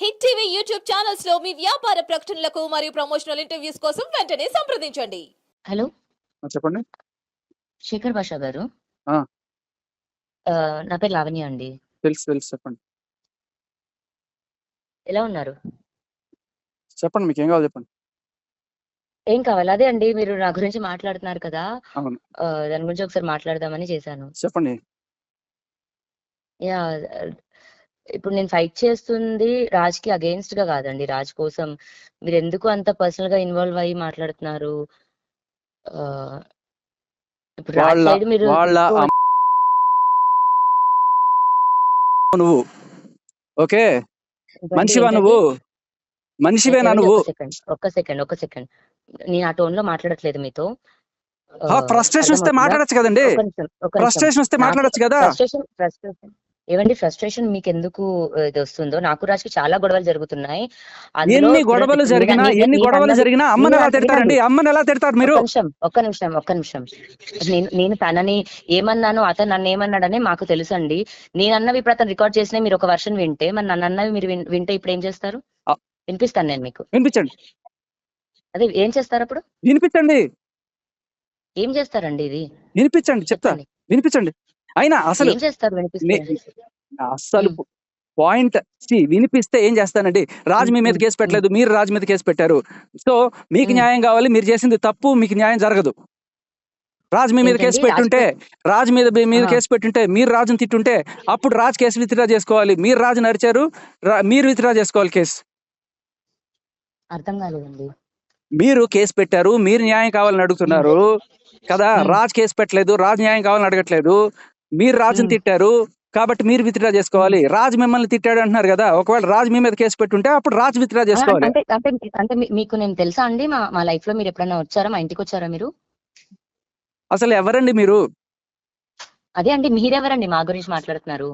Hit TV YouTube ఛానల్స్లో మీ వ్యాపార ప్రకటనలకు మరియు ప్రమోషనల్ ఇంటర్వ్యూస్ కోసం వెంటనే సంప్రదించండి. హలో? చెప్పండి. శేఖర్ భాషా గారు? ఆ. ఆ, నా పేరు లావణ్య అండి. తెలుసు తెలుసు చెప్పండి. ఎలా ఉన్నారు? చెప్పండి మీకు ఏం కావాలి చెప్పండి. ఏం కావాలి? అదే అండి మీరు నా గురించి మాట్లాడుతున్నారు కదా. అవును. ఆ, దాని గురించి ఒకసారి మాట్లాడదామని చేశాను. చెప్పండి. యా ఇప్పుడు నేను ఫైట్ చేస్తుంది రాజ్కి అగేన్స్ట్గా కాదండి. రాజ్ కోసం మీరు ఎందుకు అంత పర్సనల్గా ఇన్వాల్వ్ అయ్యి మాట్లాడుతున్నారు? ఇప్పుడు రాజ్ వాళ్ళ సైడ్ మీరు నువ్వు. ఓకే? మనిషివా? నువ్వు? మనిషివేనా నువ్వు? ఒక్క సెకండ్ ఒక్క సెకండ్ నేను ఆ టోన్లో మాట్లాడట్లేదు మీతో. ఫ్రస్ట్రేషన్ వస్తే? మాట్లాడచ్చు కదండి. ఫ్రస్ట్రేషన్ వస్తే మాట్లాడచ్చు కదా? ఫ్రస్ట్రేషన్ ఫ్రస్ట్రేషన్ ఏమండి ఫ్రస్ట్రేషన్ మీకు ఎందుకు ఇది వస్తుందో? నాకు రాజుకి చాలా గొడవలు జరుగుతున్నాయి. ఎన్ని గొడవలు జరిగినా ఎన్ని గొడవలు జరిగినా అమ్మని ఎలా తిడతారండి? అమ్మని ఎలా తిడతారు మీరు? ఒక్క నిమిషం ఒక్క నిమిషం ఒక్క నిమిషం. నేను నేను తనని ఏమన్నాను అతను నన్ను ఏమన్నాడని మాకు తెలుసండి. నేను అన్నవి ఇప్పుడు అతను రికార్డ్ చేసిన మీరు ఒక వర్షన్ వింటే మరి నన్ను అన్నవి మీరు వింటే ఇప్పుడు ఏం చేస్తారు. వినిపిస్తాను నేను మీకు. వినిపించండి. అదే ఏం చేస్తారు అప్పుడు? వినిపించండి. ఏం చేస్తారండి ఇది? వినిపించండి చెప్తా. చెప్పండి. వినిపించండి. అయినా అసలు అసలు. పాయింట్ వినిపిస్తే ఏం చేస్తానండి రాజు మీ మీద కేసు పెట్టలేదు మీరు రాజు మీద కేసు పెట్టారు సో మీకు. న్యాయం కావాలి మీరు చేసింది తప్పు మీకు న్యాయం జరగదు రాజు మీ మీద కేసు? పెట్టుంటే రాజు మీద మీద. కేసు పెట్టుంటే మీరు రాజుని తిట్టుంటే అప్పుడు రాజు కేసు విత్డ్రా చేసుకోవాలి మీరు రాజు నరిచారు మీరు విత్డ్రా చేసుకోవాలి కేసు అర్థం కాలేదండి మీరు కేసు పెట్టారు మీరు న్యాయం కావాలని అడుగుతున్నారు కదా. రాజు కేసు పెట్టలేదు రాజు న్యాయం కావాలని అడగట్లేదు మీరు రాజుని. తిట్టారు కాబట్టి మీరు విత్డ్రా చేసుకోవాలి. రాజు మిమ్మల్ని తిట్టాడు అంటున్నారు కదా ఒకవేళ రాజు మీ మీద కేసు పెట్టుంటే అప్పుడు రాజు విత్డ్రా చేసుకోవాలి. అంటే అంటే మీకు నేను తెలుసా అండి? మా మా లైఫ్లో మీరు ఎప్పుడైనా వచ్చారా? మా ఇంటికి వచ్చారా మీరు? అసలు ఎవరండి మీరు? అదే అండి మీరెవరండి మా గురించి మాట్లాడుతున్నారు?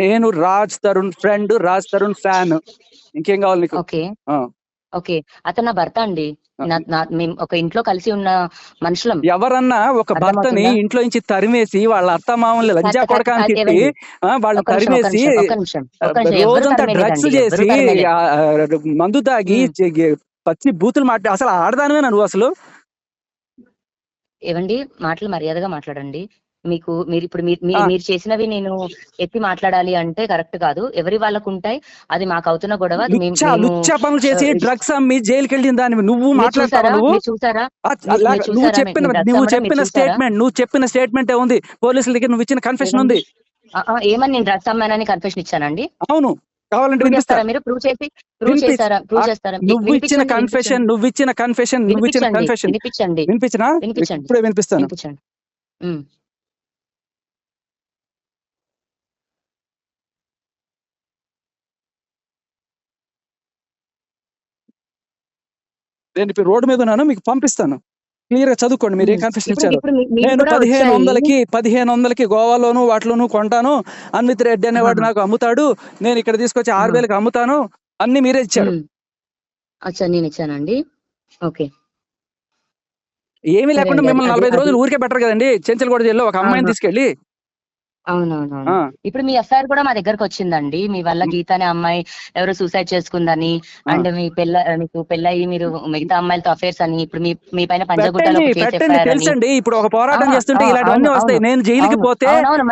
నేను రాజ్ తరుణ్ ఫ్రెండ్ రాజ్ తరుణ్ ఫ్యాన్. ఇంకేం కావాలి నీకు? ఓకే. ఓకే. అతను నా భర్త అండి. మేము ఒక ఇంట్లో కలిసి ఉన్న మనుషులం. ఎవరన్నా ఒక భర్తని? ఇంట్లో నుంచి తరిమేసి వాళ్ళ అత్త మామూలు లంజా కాదు, కొడక అని నిమిషం, ఒక తరిమేసి రోజంతా డ్రగ్స్ చేసి మందు తాగి పచ్చి బూతులు మాట్లా అసలు ఆడదానివేనా నువ్వు అసలు? ఏవండి? మాటలు మర్యాదగా మాట్లాడండి. మీకు మీరు ఇప్పుడు మీరు చేసినవి నేను ఎత్తి మాట్లాడాలి అంటే కరెక్ట్ కాదు. ఎవరి వాళ్ళకు ఉంటాయి అది మాకు అవుతున్న గొడవ లుచ్చా పనులు చేసి డ్రగ్స్ అమ్మి జైలుకి వెళ్ళిన దాన్ని నువ్వు మాట్లాడతావా చూసారా? నువ్వు? చెప్పిన నువ్వు చెప్పిన? స్టేట్మెంట్ నువ్వు చెప్పిన స్టేట్మెంట్ ఉంది? పోలీసుల దగ్గర నువ్వు ఇచ్చిన కన్ఫెషన్ ఉంది. ఏమని నేను డ్రగ్స్ అమ్మానని కన్ఫెషన్ ఇచ్చానండి? అవును. కావాలంటే మీరు? ప్రూవ్ చేసి ప్రూవ్ వినిపి- చేస్తారా? ప్రూవ్ ఆ, చేస్తారా? నువ్వు ఇచ్చిన వినిపించండి, కన్ఫెషన్ నువ్వు ఇచ్చిన కన్ఫెషన్ నువ్వు ఇచ్చిన కన్ఫెషన్ వినిపించండి. వినిపించినా? వినిపించండి. ఇప్పుడే వినిపిస్తాను. వినిపించండి. నేను ఇప్పుడు రోడ్డు మీద ఉన్నాను మీకు పంపిస్తాను క్లియర్గా చదువుకోండి మీరు ఏ. కన్ఫెషన్ ఇప్పుడు ఇచ్చారు నేను కూడా పదిహేను. వందలకి పదిహేను వందలకి గోవాలోను వాటిలోను కొంటాను అన్విత్ రెడ్డి అనేవాడు. నాకు అమ్ముతాడు నేను ఇక్కడ తీసుకొచ్చి ఆరు. వేలకు అమ్ముతాను అన్ని మీరే ఇచ్చారు. అచ్చా నేను ఇచ్చానండి ఓకే ఏమీ లేకుండా మిమ్మల్ని నలభై రోజులు ఊరికే బెటర్ కదండి చెంచల్గూడ జైల్లో ఒక అమ్మాయిని ఆహా. ఆ, ఇప్పుడు మీ ఎఫ్ఐఆర్ కూడా మా దగ్గరకు వచ్చిందండి. మీ వల్ల గీత అనే అమ్మాయి ఎవరో సూసైడ్ చేసుకుందని. అండ్ మీ పెళ్ళ మీకు పెళ్ళయి మీరు మిగతా అమ్మాయిలతో అఫేర్స్ అని ఇప్పుడు మీ మీ పైన పంజగుట్టలో తెలుసండి. ఇప్పుడు ఒక పోరాటం చేస్తుంటే ఇలాంటివన్నీ వస్తాయి. నేను జైలుకి పోతే అవునవును,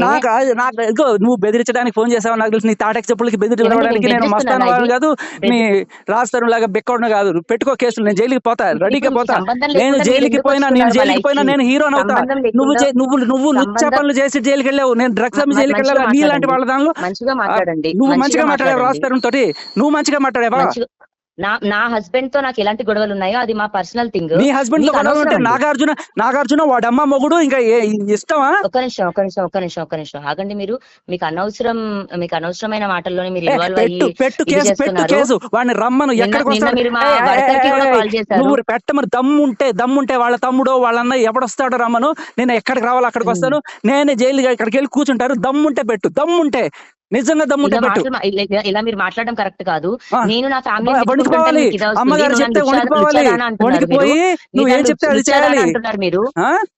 నాకు. నాకు నువ్వు బెదిరించడానికి ఫోన్ చేసావు నాకు తెలుసు. నీ తాటకి చెప్పులకి బెదిరించడానికి నేను మస్తాను? కాదు. నీ రాస్తారు లాగా బెక్కడం కాదు. పెట్టుకో కేసులు నేను జైలుకి పోతా రెడీగా పోతా. నేను జైలుకి పోయినా నేను మా జైలుకి పోయినా? నేను హీరోని అవుతా. నువ్వు నువ్వు నువ్వు సంబంధం- పనులు చేసి జైలుకి వెళ్ళావు నేను డ్రగ్స్ అమ్మి జైలుకి వెళ్ళాలి నీలాంటి వాళ్ళ దానిలో మంచిగా మాట్లాడండి. నువ్వు మంచిగా మాట్లాడావు. రాస్తారు తోటి? నువ్వు మంచిగా మాట్లాడావా? నా నా హస్బెండ్తో నాకు ఎలాంటి గొడవలు ఉన్నాయో అది మా పర్సనల్ థింగ్ నీ హస్బెండ్తో గొడవలు ఉంటే. నాగార్జున నాగార్జున వాడమ్మ మొగుడు ఇంకా ఇష్టమా? ఒక్క నిమిషం ఒక్క నిమిషం ఒక్క నిమిషం ఒక్క నిమిషం. ఆగండి మీరు. మీకు అనవసరం మీకు అనవసరమైన మాటల్లోనే మీరు ఇన్వాల్వ్ అయ్యి పెట్టు కేసు పెట్టు. కేసు. వాడిని రమ్మను. మా. నువ్వు పెట్టమని దమ్ముంటే దమ్ముంటే వాళ్ళ తమ్ముడో వాళ్ళన్న ఎవడొస్తాడో రమ్మను. నేను ఎక్కడికి రావాలో అక్కడికి. వస్తాను. నేనే జైలు ఇక్కడికి వెళ్ళి కూర్చుంటారు దమ్ముంటే పెట్టు దమ్ముంటే నిజంగా దమ్ముంటే ఇలా పెట్టు. మీరు మాట్లాడడం కరెక్ట్ కాదు. నేను నా ఫ్యామిలీ వ- వణికిపోవాలి అమ్మగారు చెప్తే వణికిపోవాలి వణికిపోయి నువ్వు ఏం చెప్తే అది చేయాలి. అంటున్నారు మీరు?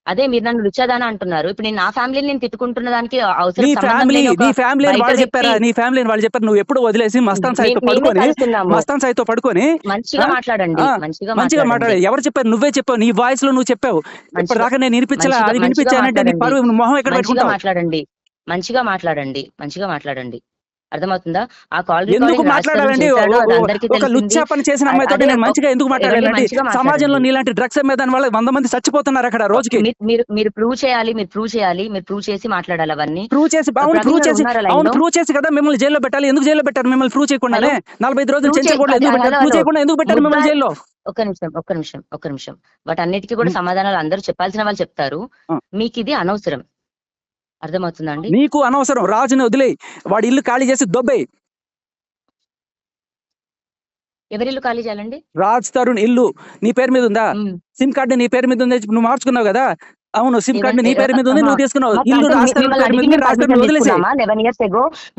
అదే మీరు నన్ను లుచ్చాదానా అంటున్నారు. ఇప్పుడు నేను నా ఫ్యామిలీని నేను తిట్టుకుంటున్న దానికి అవసరం నీ ఫ్యామిలీ నీ ఫ్యామిలీ వాళ్ళు చెప్పారా? నీ ఫ్యామిలీ వాళ్ళు చెప్పారు? నువ్వు ఎప్పుడు వదిలేసి మస్తాన్ సాయితో పడుకొని. మస్తాన్ సాయితో పడుకొని మంచిగా? మాట్లాడండి. మంచిగా మంచిగా మాట్లాడే ఎవరు చెప్పారు? నువ్వే చెప్పావు. నీ వాయిస్లో నువ్వు చెప్పావు. ఇప్పుడు దాకా నేను వినిపించలే? అది వినిపించానంటే నీ. పరువు మొహం ఎక్కడ పెట్టుకుంటావు? మాట్లాడండి. మంచిగా మాట్లాడండి మంచిగా మాట్లాడండి. అర్థమవుతుందా? ఆ కాల్ ఎందుకు మాట్లాడాలండి? ఒక లుచ్చా పని చేసిన అమ్మాయితో నేను మంచిగా ఎందుకు మాట్లాడాలండి. సమాజంలో నీలాంటి డ్రగ్స్ అమ్మే దాని వల్ల వంద మంది చచ్చిపోతున్నారు అక్కడ రోజుకి. మీరు మీరు ప్రూవ్ చేయాలి మీరు ప్రూవ్ చేయాలి మీరు ప్రూవ్ చేసి మాట్లాడాలి అవన్నీ. ప్రూవ్ చేసి అవును ప్రూవ్ చేసి అవును? ప్రూవ్ చేసి కదా మిమ్మల్ని జైల్లో పెట్టాలి. ఎందుకు జైల్లో పెట్టారు మిమ్మల్ని ప్రూవ్ చేయకుండానే? నలభై రోజులు Prove చెంచల్ కూడా చేయ- ఎందుకు పెట్టారు? ప్రూవ్. చేయకుండా ఎందుకు పెట్టారు మిమ్మల్ని జైల్లో? ఒక్క నిమిషం ఒక్క నిమిషం ఒక్క నిమిషం. వాటన్నిటికీ కూడా. సమాధానాలు అందరూ చెప్పాల్సిన వాళ్ళు చెప్తారు. మీకు ఇది అనవసరం. అర్థమవుతుందా అండి నీకు అనవసరం. రాజుని వదిలేయి. వాడి ఇల్లు ఖాళీ చేసి దొబ్బేయి. ఎవరిల్లు ఖాళీ చేయాలండి? రాజ్ తరుణ్ ఇల్లు నీ పేరు మీద ఉందా. సిమ్ కార్డు నీ పేరు మీద ఉంది నువ్వు మార్చుకున్నావు కదా? అవును సిమ్ కార్డు నీ పేరు మీద ఉంది నువ్వు తీసుకున్నావు. ఇల్లు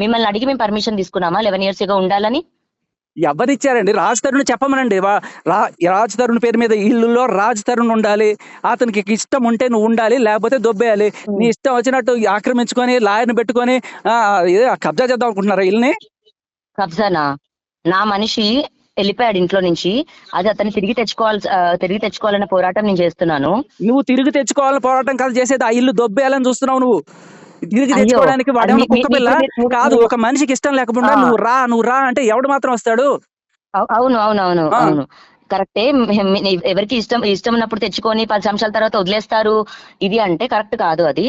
మిమ్మల్ని అడిగి మేము పర్మిషన్ తీసుకున్నామా? లెవెన్ ఇయర్స్ ఎగో ఉండాలని? ఎవరిచ్చారండి? రాజ్ తరుణ్ చెప్పమనండి రాజ్ తరుణ్ పేరు మీద ఇల్లులో రాజ్ తరుణ్ ఉండాలి. అతనికి ఇష్టం ఉంటే నువ్వు ఉండాలి లేకపోతే దొబ్బేయాలి. నీ ఇష్టం వచ్చినట్టు ఆక్రమించుకొని లాయర్ని పెట్టుకొని కబ్జా చేద్దాం అనుకుంటున్నారా ఇల్లుని కబ్జానా? నా మనిషి వెళ్ళిపోయాడు ఇంట్లో నుంచి. అది అతన్ని తిరిగి తెచ్చుకోవాలి తిరిగి తెచ్చుకోవాలన్న పోరాటం నేను చేస్తున్నాను. నువ్వు తిరిగి తెచ్చుకోవాలని పోరాటం కాదు చేసేది ఆ ఇల్లు దొబ్బేయాలని చూస్తున్నావు నువ్వు. తిరిగి అయ్యో, తెచ్చుకోవడానికి అది వాడేమో మీ- కుక్క పిల్ల కాదు ఒక మనిషికి ఇష్టం లేకుండా. నువ్వు రా నువ్వు రా అంటే ఎవడు మాత్రం వస్తాడు అవు- అవును అవును అవును. అవును కరెక్టే. ఎవరికి ఇష్టం ఇష్టం ఉన్నప్పుడు తెచ్చుకొని పది సంవత్సరాల తర్వాత వదిలేస్తారు. ఇది అంటే కరెక్ట్ కాదు అది.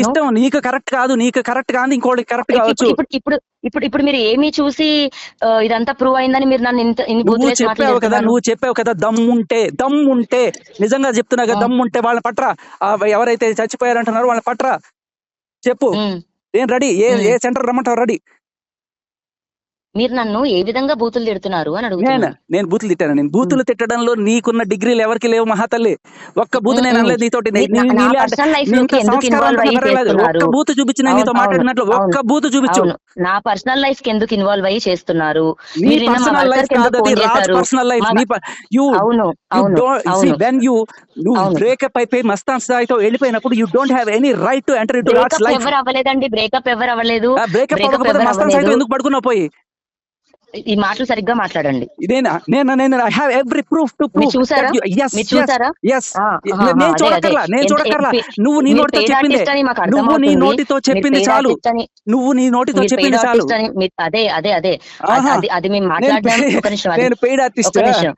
ఇష్టం. నీకు కరెక్ట్ కాదు. నీకు కరెక్ట్ కాదు. ఇంకోటి కరెక్ట్ ఇప్పుడు కావచ్చు. ఇప్పుడు ఇప్పుడు ఇప్పుడు ఇప్పుడు మీరు ఏమి చూసి ఇదంతా ప్రూవ్ అయిందని మీరు నన్ను ఇంత నువ్వు చెప్పావు కదా నువ్వు చెప్పావు కదా దమ్ముంటే దమ్ముంటే. నిజంగా చెప్తున్నా కదా. దమ్ముంటే వాళ్ళ పట్ర. ఎవరైతే చచ్చిపోయారంటున్నారో వాళ్ళ పట్ర. చెప్పు. నేను రెడీ? ఏ. ఏ సెంటర్ రమ్మంటావు? రెడీ. మీరు నన్ను ఏ విధంగా బూతులు తిడుతున్నారు అని నేను అడుగుతున్నాను. నేను? బూతులు తిట్టాను? నేను బూతులు తిట్టడంలో నీకున్న డిగ్రీలు ఎవరికి లేవు మహాతల్లి. ఒక్క బూతు నేను. అనలేదు నీతోటి. మీ- నీ- నీ- నా- నా నీలాంటి- పర్సనల్ లైఫ్ నీ లోకి ఇంత ఎందుకు సంస్కారం ఇన్వాల్వ్ అయ్యి పర్వాలేదు. చేస్తున్నారు ఒక్క బూతు చూపించిన నీతో మాట్లాడినట్లు. ఒక్క బూతు చూపించు. నా పర్సనల్ లైఫ్కి ఎందుకు ఇన్వాల్వ్ అయ్యి చేస్తున్నారు. బ్రేకప్ అయిపోయి మస్తాన్ స్థాయితో వెళ్ళిపోయినప్పుడు you don't have any right to enter into breakup life ఎవరు అవ్వలేదండి. బ్రేకప్ ఎవరు అవ్వలేదు. బ్రేకప్. ఎందుకు పడుకున్నావు పోయి? ఈ మాటలు సరిగ్గా మాట్లాడండి. ఇదేనా? నేను? నేను? I have every proof to proof చూసారా? మీరు చూసారా? నేను అదే. నేను ఎంత- నువ్వు నీ నోటితో చెప్పిందే. నువ్వు నీ. నోటితో చెప్పింది చాలు. నువ్వు నీ నోటితో చెప్పింది చాలు. అదే అదే అదే. అది- మేము నేను మాట్లాడదాం ఒక నిమిషం నేను పెయిడ్ ఆర్టిస్ట్. ఒక నిమిషం.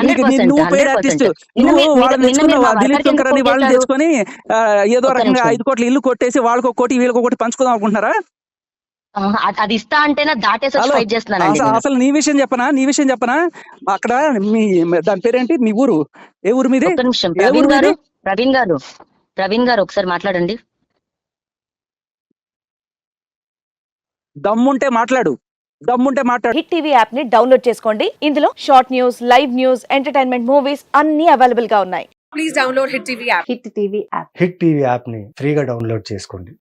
100%, నువ్వు పెయిడ్ 100%. ఆర్టిస్ట్. నువ్వు వాళ్ళని తెచ్చుకున్నావు దిలీప్ శంకర్ అని వాళ్ళని? తెచ్చుకొని ఏదో రకంగా. ఐదు కోట్లు ఇల్లు కొట్టేసి వాళ్ళకి ఒక కోటి వీళ్ళకి ఒక కోటి పంచుకుందాం అనుకుంటున్నారా? అది- ఇస్తా అంటేనే దాటేసి ఫైట్ చేస్తున్నానండి అసలు నీ విషయం చెప్పనా? నీ విషయం చెప్పనా? అక్కడ మీ దాని పేరేంటి? మీ ఊరు? ఏ ఊరు మీది? నిమిషం. ప్రవీణ్ గారు? ప్రవీణ్ గారు ప్రవీణ్ గారు ఒకసారి మాట్లాడండి. దమ్ముంటే మాట్లాడు. దమ్ముంటే మాట్లాడు హిట్ టీవీ యాప్ని డౌన్లోడ్ చేసుకోండి. ఇందులో short news live news entertainment movies అన్ని అవైలబుల్గా ఉన్నాయి. please download Hit TV app. Hit TV app. Hit TV యాప్ని ఫ్రీగా డౌన్లోడ్ చేసుకోండి.